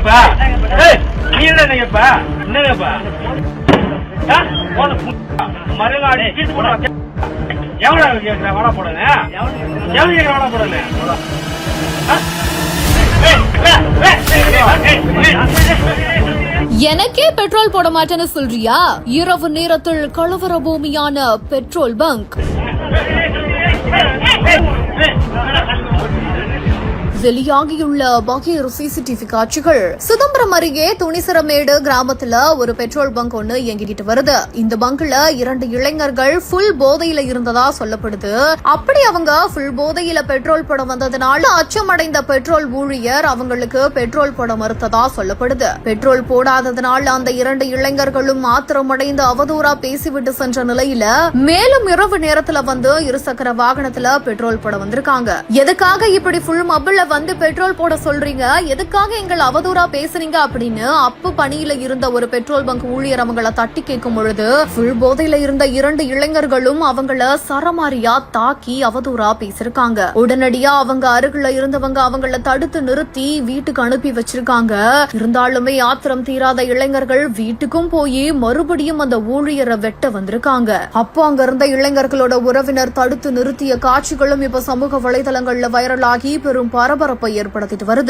என்னங்கப்பா நீ என்னங்கப்பா என்னங்கப்பா வாடா போடுங்க கேட்கிற வாடா போடுங்க. எனக்கே பெட்ரோல் போட மாட்டேன்னு சொல்றியா இரவு நேரத்தில் கலவர பூமியான பெட்ரோல் பங்க் வெளியாகியுள்ள பாக்கிய சிசிடிவி காட்சிகள். சிதம்பரம் அருகே துணிசரமேடு கிராமத்துல ஒரு பெட்ரோல் பங்க் ஒண்ணு இயங்கிட்டு வருது. இந்த பங்க்ல இரண்டு இளைஞர்கள் ஃபுல் போதையில இருந்ததா சொல்லப்படுது. அப்படி அவங்க ஃபுல் போதையில பெட்ரோல் போட வந்ததுனால அச்சமடைந்த பெட்ரோல் ஊழியர் அவங்களுக்கு பெட்ரோல் போட மறுத்ததா சொல்லப்படுது. பெட்ரோல் போடாததுனால அந்த இரண்டு இளைஞர்களும் ஆத்திரமடைந்து அவதூறா பேசிவிட்டு சென்ற நிலையில மேலும் இரவு நேரத்துல வந்து இருசக்கர வாகனத்துல பெட்ரோல் போட வந்திருக்காங்க. எதுக்காக இப்படி ஃபுல் மபிள்ல வந்து பெட்ரோல் போட சொல்றீங்க. எதுக்காக எங்கள் அவதூறா பேசுறீங்க அப்படின்னு அப்பு பணியில இருந்த ஒரு பெட்ரோல் பங்க் ஊழியர் அவங்கள தட்டி கேட்கும் பொழுது ஃபுல் போதையில இருந்த இரண்டு இளைஞர்களும் அவங்கள சரமாரியா தாக்கி அவதூறா பேசிருக்காங்க உடனடியா அவங்க அருகில இருந்தவங்க அவங்கள தடுத்து நிறுத்தி வீட்டுக்கு அனுப்பி வச்சிருக்காங்க. இருந்தாலுமே ஆத்திரம் தீராத இளைஞர்கள் வீட்டுக்கும் போய் மறுபடியும் அந்த ஊழியரை வெட்ட வந்திருக்காங்க. அப்போ அங்க இருந்த இளைஞர்களோட உறவினர் தடுத்து நிறுத்திய காட்சிகளும் இப்ப சமூக வலைதளங்கள்ல வைரலாகி பெரும் பரபரப்பை ஏற்படுத்திட்டு வருது.